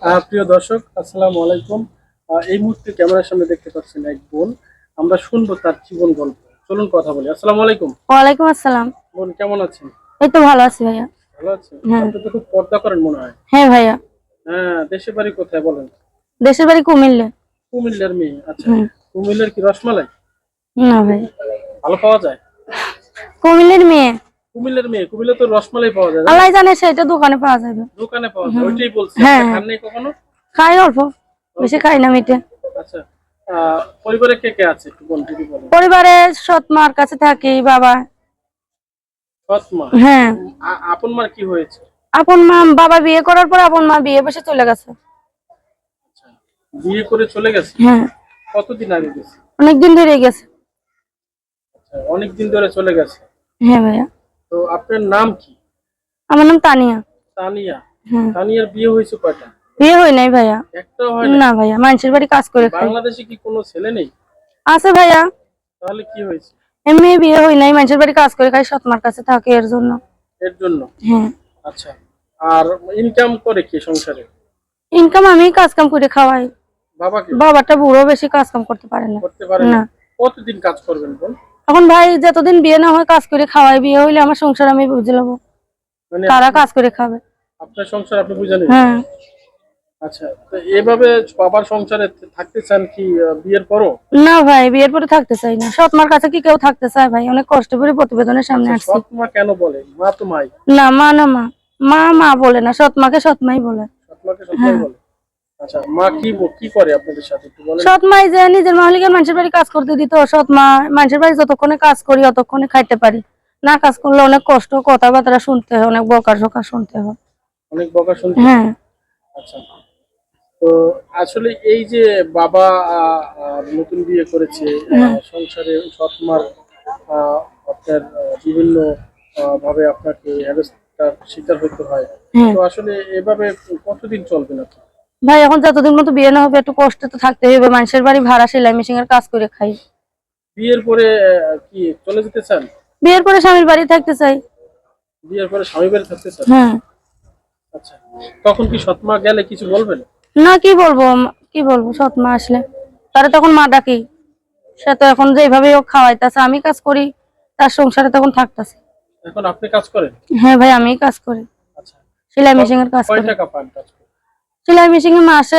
প্রিয় দর্শক আসসালামু আলাইকুম। এই মুহূর্তে ক্যামেরার সামনে দেখতে পাচ্ছেন এক বোন। আমরা শুনব তার জীবন গল্প। চলুন কথা বলি। আসসালামু আলাইকুম। ওয়ালাইকুম আসসালাম। বোন কেমন আছেন? এই তো ভালো আছি ভাইয়া। ভালো আছেন? হ্যাঁ। আপনি তো খুব পর্দা করেন মনে হয়। হ্যাঁ ভাইয়া। হ্যাঁ দেশের বাড়ি কোথায় বলেন? দেশের বাড়ি কুমিল্লে। কুমিল্লার মেয়ে। আচ্ছা। কুমিল্লার কি রসমালাই? না ভাই ভালো পাওয়া যায়? কুমিল্লের মেয়ে। কুমিল্লার মেয়ে কুমিল্লা তো রসমালাই পাওয়া যায় আল্লাহ জানে সেটা দোকানে পাওয়া যাবে। দোকানে পাওয়া যায় ওইটাই বলছি। হ্যাঁ। খান নাই কখনো? খাই অল্প বেশি খাই না মিটে। আচ্ছা পরিবারে কে কে আছে? একটু বলেন। পরিবারে সৎ মার কাছে থাকি বাবা। সৎ মা হ্যাঁ আপন মার কি হয়েছে? আপন মা বাবা বিয়ে করার পর আপন মা বিয়ে বসে চলে গেছে। আচ্ছা বিয়ে করে চলে গেছে? হ্যাঁ। কতদিন আগে গেছে? অনেকদিন ধরে গেছে। আচ্ছা অনেক দিন ধরে চলে গেছে? হ্যাঁ ভাইয়া। তো আপনার নাম কি? আমার নাম তানিয়া। তানিয়া। হ্যাঁ তানিয়ার বিয়ে হয়েছে কয়টা? বিয়ে হয় নাই ভাইয়া। একটাও হয় না না ভাইয়া মানুষের বাড়ি কাজ করে খাই। বাংলাদেশে কি কোনো ছেলে নেই? আছে ভাইয়া। তাহলে কি হয়েছে? এমনি বিয়ে হয় নাই মানুষের বাড়ি কাজ করে খাই সৎ মার কাছে থাকে এর জন্য। এর জন্য? হ্যাঁ। আচ্ছা। আর ইনকাম করে কি সংসারে? ইনকাম আমি কাজ কাম করে খাওয়াই। বাবাকে? বাবাটা বুড়ো বেশি কাজ কাম করতে পারে না। করতে পারে না। কতদিন কাজ করবেন বল? এখন ভাই যতদিন বিয়ে না হয় কাজ করে খাওয়াই বিয়ে হইলে আমার সংসার আমি বুঝে নেব। মানে তারা কাজ করে খাবে। আপনার সংসার আপনি বুঝে নেন হ্যাঁ। আচ্ছা তো এভাবে বাবার সংসারে থাকতে চান কি বিয়ের পরও? না ভাই বিয়ের পরে থাকতে চাই না। সৎ মার কাছে কি কেউ থাকতে চায় ভাই? অনেক কষ্ট করে প্রতিবেদনের সামনে আসছি। সৎ মা কেন বলে? মা তো মাই। না মা না মা। মা মা বলে না সৎ মাকে সৎ মাই বলে। সৎ মাকে সৎ মাই বলে? আচ্ছা মা কি কি করে আপনাদের সাথে? একটু বলেন। সৎ মাই যে নিজের মালিকের মানুষের বাড়ি কাজ করতে দিত সৎ মা মানুষের বাড়ি যতক্ষণে কাজ করি ততক্ষণে খাইতে পারি। না কাজ করলে অনেক কষ্ট কথাবার্তা শুনতে হয় অনেক সকা শুনতে হয়। অনেক বকা শুনতে হ্যাঁ? আচ্ছা। তো আসলে এই যে বাবা নতুন বিয়ে করেছে সংসারে সৎমার আহ, আপনার বিভিন্ন ভাবে আপনাকে শিকার হতে হয়। হ্যাঁ। তো আসলে এভাবে কতদিন চলবে না? ভাই এখন যতদিন মতো বিয়ে না হবে একটু কষ্ট তো থাকতে হবে মানুষের বাড়ি ভাড়া সেলাই মেশিন এর কাজ করে খাই। বিয়ের পরে কি চলে যেতে চান? বিয়ের পরে স্বামীর বাড়ি থাকতে চাই। বিয়ের পরে স্বামী বাড়ি থাকতে চান? হ্যাঁ। আচ্ছা। তখন কি সৎমা গেলে কিছু বলবেন? না কি বলব? কি বলব? সৎ মা আসলে। তারা তখন মা ডাকি। সে তো এখন যেভাবে ও খাওয়াইতেছে আমি কাজ করি। তার সংসারে তখন থাকতেছে। এখন আপনি কাজ করেন? হ্যাঁ ভাই আমি কাজ করি। আচ্ছা। সেলাই মেশিন এর কাজ কয় টাকা পান কাজ করে সেলাই মেশিন মাসে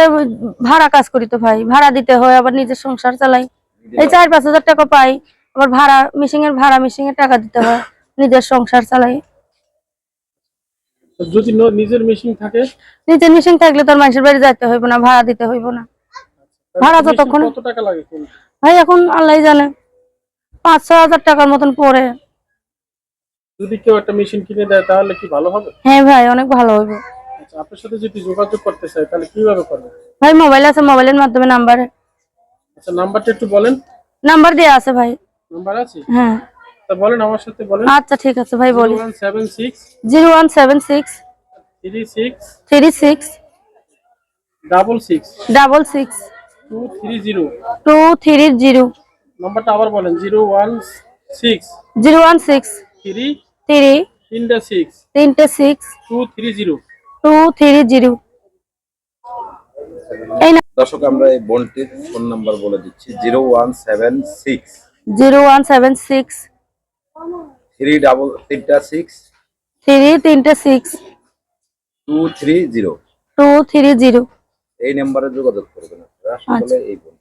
ভাড়া কাজ করি তো ভাই ভাড়া দিতে হয় আবার নিজের সংসার চালাই। এই চার পাঁচ হাজার টাকা পাই আবার ভাড়া মেশিন এর ভাড়া মেশিন এর টাকা দিতে হয় নিজের সংসার চালাই। যদি নিজের মেশিন থাকে? নিজের মেশিন থাকলে তোর মানুষের বাড়ি যাইতে হইব না ভাড়া দিতে হইব না। ভাড়া মেশিন যতক্ষণ- কত টাকা লাগে? ভাই এখন আল্লাহ জানে পাঁচ ছ হাজার টাকার মতন পড়ে। যদি কেউ একটা মেশিন কিনে দেয় তাহলে কি ভালো হবে? হ্যাঁ ভাই অনেক ভালো হইব। আচ্ছা আপনার সাথে যদি যোগাযোগ করতে চাই তাহলে কীভাবে করবে ভাই মোবাইল আছে মোবাইলের মাধ্যমে নাম্বারে আচ্ছা নাম্বারটা একটু বলেন। নাম্বার দেওয়া আছে ভাই। নাম্বার আছে? হ্যাঁ। তা বলেন আমার সাথে বলেন। আচ্ছা ঠিক আছে ভাই বলি। One seven six zero one seven six three six three six double six double six two zero two three zero নাম্বারটা আবার বলেন zero one six zero one six three three তিনটা সিক্স তিনটে six two three zero two three zero এই দর্শক আমরা এই বোনটির ফোন নাম্বার বলে দিচ্ছি zero one seven six zero one seven six three double তিনটা সিক্স থ্রি তিনটে six two three zero two three zero এই নাম্বারে যোগাযোগ করবেন আপনারা এই বোন